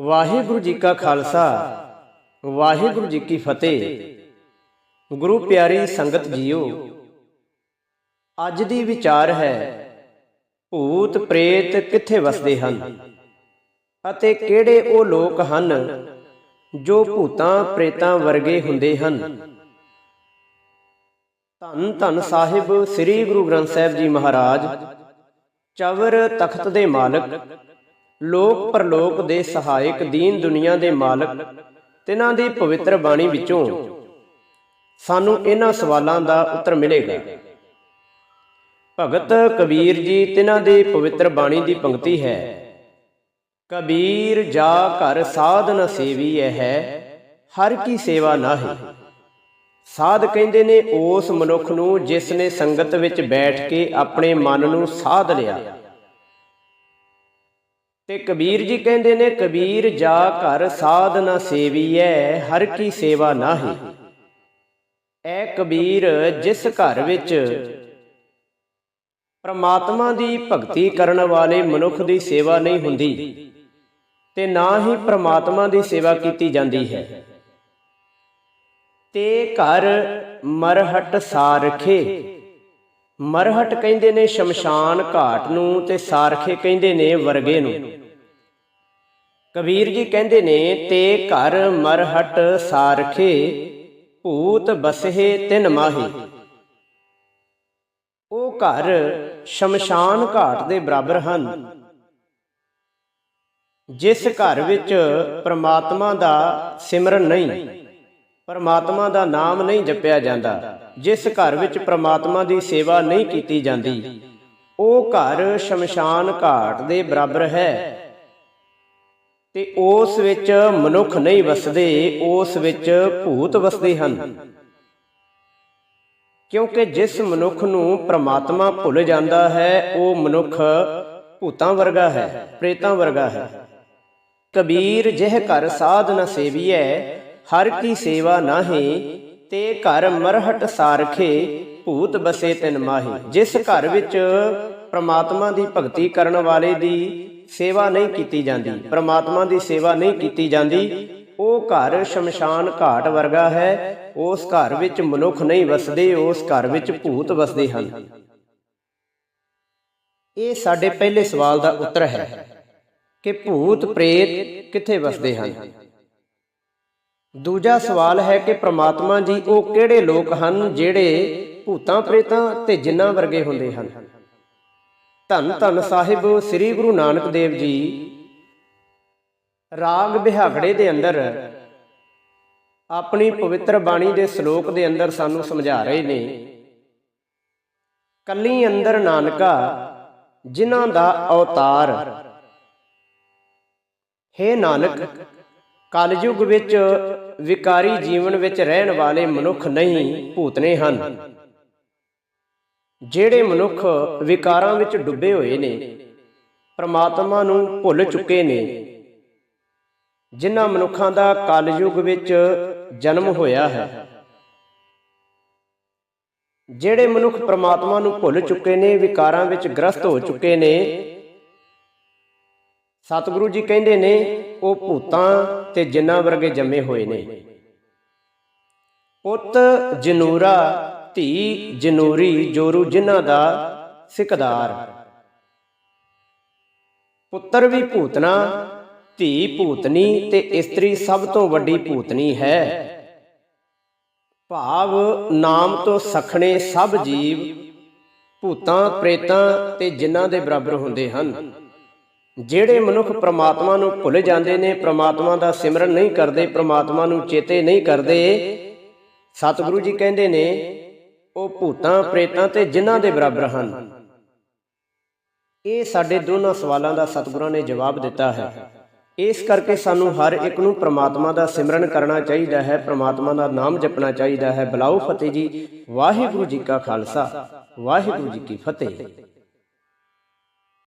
ਵਾਹਿਗੁਰੂ ਜੀ ਕਾ ਖਾਲਸਾ, ਵਾਹਿਗੁਰੂ ਜੀ ਕੀ ਫਤਿਹ। ਗੁਰੂ ਪਿਆਰੀ ਸੰਗਤ ਜੀਓ, ਅੱਜ ਦੀ ਵਿਚਾਰ ਹੈ, ਭੂਤ ਪ੍ਰੇਤ ਕਿੱਥੇ ਵਸਦੇ ਹਨ ਅਤੇ ਕਿਹੜੇ ਉਹ ਲੋਕ ਹਨ ਜੋ ਭੂਤਾਂ ਪ੍ਰੇਤਾਂ ਵਰਗੇ ਹੁੰਦੇ ਹਨ। ਧੰਨ ਧੰਨ ਸਾਹਿਬ ਸ੍ਰੀ ਗੁਰੂ ਗ੍ਰੰਥ ਸਾਹਿਬ ਜੀ ਮਹਾਰਾਜ, ਚਵਰ ਤਖਤ ਦੇ ਮਾਲਕ ਲੋਕ ਪਰਲੋਕ ਦੇ ਸਹਾਇਕ ਦੀਨ ਦੁਨੀਆ ਦੇ ਮਾਲਕ, ਤਿਨਾਂ ਦੀ ਪਵਿੱਤਰ ਬਾਣੀ ਵਿੱਚੋਂ ਸਾਨੂੰ ਇਹਨਾਂ ਸਵਾਲਾਂ ਦਾ ਉੱਤਰ ਮਿਲੇਗਾ। ਭਗਤ ਕਬੀਰ ਜੀ ਤਿਨਾਂ ਦੇ ਪਵਿੱਤਰ ਬਾਣੀ ਦੀ ਪੰਕਤੀ ਹੈ। ਕਬੀਰ ਜਾ ਘਰ ਸਾਧ ਸੇਵੀ ਸੇਵੀਐ ਹੈ, ਹਰ ਕੀ ਸੇਵਾ ਨਾਹੀ। ਸਾਧ ਕਹਿੰਦੇ ਨੇ, ਉਸ ਮਨੁੱਖ ਨੂੰ ਜਿਸ ਨੇ ਸੰਗਤ ਵਿੱਚ ਬੈਠ ਕੇ ਆਪਣੇ ਮਨ ਨੂੰ ਸਾਧ ਲਿਆ। ਤੇ ਕਬੀਰ ਜੀ ਕਹਿੰਦੇ ਨੇ, ਕਬੀਰ ਜਾ ਘਰ ਸਾਧ ਨ ਸੇਵੀਐ, ਹਰ ਕੀ ਸੇਵਾ ਨਾਹੀ। ਐ ਕਬੀਰ ਜਿਸ ਘਰ ਵਿੱਚ ਪ੍ਰਮਾਤਮਾ ਦੀ ਭਗਤੀ ਕਰਨ ਵਾਲੇ ਮਨੁੱਖ ਦੀ ਸੇਵਾ ਨਹੀਂ ਹੁੰਦੀ, ਤੇ ਨਾ ਹੀ ਪ੍ਰਮਾਤਮਾ ਦੀ ਸੇਵਾ ਕੀਤੀ ਜਾਂਦੀ ਹੈ। ਤੇ ਘਰ ਮਰਹਟ ਸਾਰਖੇ ਮਰਹਟ ਕਹਿੰਦੇ ਨੇ ਸ਼ਮਸ਼ਾਨ ਘਾਟ ਨੂੰ ਤੇ ਸਾਰਖੇ ਕਹਿੰਦੇ ਨੇ ਵਰਗੇ ਨੂੰ। ਕਬੀਰ ਜੀ ਕਹਿੰਦੇ ਨੇ, ਤੇ ਘਰ ਮਰਹਟ ਸਾਰਖੇ, ਭੂਤ ਬਸਹੇ ਤਿਨ ਮਾਹੀ। ਉਹ ਘਰ ਸ਼ਮਸ਼ਾਨ ਘਾਟ ਦੇ ਬਰਾਬਰ ਹਨ। ਜਿਸ ਘਰ ਵਿੱਚ ਪ੍ਰਮਾਤਮਾ ਦਾ ਸਿਮਰਨ ਨਹੀਂ ਪਰਮਾਤਮਾ ਦਾ ਨਾਮ ਨਹੀਂ ਜਪਿਆ ਜਾਂਦਾ, ਜਿਸ ਘਰ ਵਿੱਚ ਪਰਮਾਤਮਾ ਦੀ ਸੇਵਾ ਨਹੀਂ ਕੀਤੀ ਜਾਂਦੀ। ਉਹ ਘਰ ਸ਼ਮਸ਼ਾਨ ਘਾਟ ਦੇ ਬਰਾਬਰ ਹੈ ਤੇ ਉਸ ਵਿੱਚ ਮਨੁੱਖ ਨਹੀਂ ਵਸਦੇ, ਉਸ ਵਿੱਚ ਭੂਤ ਵਸਦੇ ਹਨ। ਕਿਉਂਕਿ ਜਿਸ ਮਨੁੱਖ ਨੂੰ ਪ੍ਰਮਾਤਮਾ ਭੁੱਲ ਜਾਂਦਾ ਹੈ, ਉਹ ਮਨੁੱਖ ਭੂਤਾਂ ਵਰਗਾ ਹੈ, ਪ੍ਰੇਤਾਂ ਵਰਗਾ ਹੈ। ਕਬੀਰ ਜਿਹ ਘਰ ਸਾਧ ਨ ਸੇਵੀਐ ਹਰ ਕੀ ਸੇਵਾ ਨਾਹੀ, ਤੇ ਘਰ ਮਰਹਟ ਸਾਰਖੇ, ਭੂਤ ਬਸੇ ਤਿਨ ਮਾਹੀ। ਜਿਸ ਘਰ ਵਿੱਚ ਪ੍ਰਮਾਤਮਾ ਦੀ ਭਗਤੀ ਕਰਨ ਵਾਲੇ ਦੀ ਸੇਵਾ ਨਹੀਂ ਕੀਤੀ ਜਾਂਦੀ, ਪ੍ਰਮਾਤਮਾ ਦੀ ਸੇਵਾ ਨਹੀਂ ਕੀਤੀ ਜਾਂਦੀ, ਉਹ ਘਰ ਸ਼ਮਸ਼ਾਨ ਘਾਟ ਵਰਗਾ ਹੈ, ਉਸ ਘਰ ਵਿੱਚ ਮਨੁੱਖ ਨਹੀਂ ਵਸਦੇ, ਉਸ ਘਰ ਵਿੱਚ ਭੂਤ ਵਸਦੇ ਹਨ। ਇਹ ਸਾਡੇ ਪਹਿਲੇ ਸਵਾਲ ਦਾ ਉੱਤਰ ਹੈ ਕਿ ਭੂਤ ਪ੍ਰੇਤ ਕਿੱਥੇ ਵਸਦੇ ਹਨ? ਦੂਜਾ ਸਵਾਲ ਹੈ ਕਿ ਪ੍ਰਮਾਤਮਾ ਜੀ, ਉਹ ਕਿਹੜੇ ਲੋਕ ਹਨ ਜਿਹੜੇ ਭੂਤਾਂ ਪ੍ਰੇਤਾਂ ਤੇ ਜਿੰਨਾਂ ਵਰਗੇ ਹੁੰਦੇ ਹਨ? ਧੰਨ ਧੰਨ ਸਾਹਿਬ, ਸ੍ਰੀ ਗੁਰੂ ਨਾਨਕ ਦੇਵ ਜੀ, ਰਾਗ ਬਿਹਾਗੜੇ ਦੇ ਅੰਦਰ, ਆਪਣੀ ਪਵਿੱਤਰ ਬਾਣੀ ਦੇ ਸ਼ਲੋਕ ਦੇ ਅੰਦਰ ਸਾਨੂੰ ਸਮਝਾ ਰਹੇ ਨੇ। ਕੱਲੀ ਅੰਦਰ ਨਾਨਕਾ, ਜਿਨ੍ਹਾਂ ਦਾ ਅਵਤਾਰ, ਹੈ ਨਾਨਕ ਕਲਯੁਗ ਵਿੱਚ ਵਿਕਾਰੀ ਜੀਵਨ ਵਿੱਚ ਰਹਿਣ ਵਾਲੇ ਮਨੁੱਖ ਨਹੀਂ ਭੂਤਨੇ ਹਨ। ਜਿਹੜੇ ਮਨੁੱਖ ਵਿਕਾਰਾਂ ਵਿੱਚ ਡੁੱਬੇ ਹੋਏ ਨੇ, ਪਰਮਾਤਮਾ ਨੂੰ ਭੁੱਲ ਚੁੱਕੇ ਨੇ, ਜਿਨ੍ਹਾਂ ਮਨੁੱਖਾਂ ਦਾ ਕਲਯੁਗ ਵਿੱਚ ਜਨਮ ਹੋਇਆ ਹੈ। ਜਿਹੜੇ ਮਨੁੱਖ ਪਰਮਾਤਮਾ ਨੂੰ ਭੁੱਲ ਚੁੱਕੇ ਨੇ, ਵਿਕਾਰਾਂ ਵਿੱਚ ਗ੍ਰਸਤ ਹੋ ਚੁੱਕੇ ਨੇ ਸਤਿਗੁਰੂ ਜੀ ਕਹਿੰਦੇ ਨੇ, ਉਹ ਭੂਤਾਂ ਤੇ ਜਿੰਨਾਂ ਵਰਗੇ ਜੰਮੇ ਹੋਏ ਨੇ। ਪੁੱਤ ਜਨੂਰਾ, ਧੀ ਜਨੂਰੀ, ਜੋਰੂ ਜਿਨ੍ਹਾਂ ਦਾ ਸਿਕਦਾਰ। ਪੁੱਤਰ ਵੀ ਭੂਤਨਾ, ਧੀ ਭੂਤਨੀ ਤੇ ਇਸਤਰੀ ਸਭ ਤੋਂ ਵੱਡੀ ਭੂਤਨੀ ਹੈ। ਭਾਵ ਨਾਮ ਤੋਂ ਸਖਣੇ ਸਭ ਜੀਵ, ਭੂਤਾਂ, ਪ੍ਰੇਤਾਂ ਤੇ ਜਿਨ੍ਹਾਂ ਦੇ ਬਰਾਬਰ ਹੁੰਦੇ ਹਨ। ਜਿਹੜੇ ਮਨੁੱਖ ਪ੍ਰਮਾਤਮਾ ਨੂੰ ਭੁੱਲ ਜਾਂਦੇ ਨੇ ਪ੍ਰਮਾਤਮਾ ਦਾ ਸਿਮਰਨ ਨਹੀਂ ਕਰਦੇ ਪ੍ਰਮਾਤਮਾ ਨੂੰ ਚੇਤੇ ਨਹੀਂ ਕਰਦੇ ਸਤਿਗੁਰੂ ਜੀ ਕਹਿੰਦੇ ਨੇ ਉਹ ਭੂਤਾਂ ਪ੍ਰੇਤਾਂ ਤੇ ਜਿਨ੍ਹਾਂ ਦੇ ਬਰਾਬਰ ਹਨ। ਇਹ ਸਾਡੇ ਦੋਨਾਂ ਸਵਾਲਾਂ ਦਾ ਸਤਿਗੁਰਾਂ ਨੇ ਜਵਾਬ ਦਿੱਤਾ ਹੈ। ਇਸ ਕਰਕੇ ਸਾਨੂੰ ਹਰ ਇੱਕ ਨੂੰ ਪ੍ਰਮਾਤਮਾ ਦਾ ਸਿਮਰਨ ਕਰਨਾ ਚਾਹੀਦਾ ਹੈ ਪ੍ਰਮਾਤਮਾ ਦਾ ਨਾਮ ਜਪਣਾ ਚਾਹੀਦਾ ਹੈ। ਬਲਾਉ ਫਤਿਹ ਜੀ। ਵਾਹਿਗੁਰੂ ਜੀ ਕਾ ਖਾਲਸਾ। ਵਾਹਿਗੁਰੂ ਜੀ ਕੀ ਫਤਿਹ।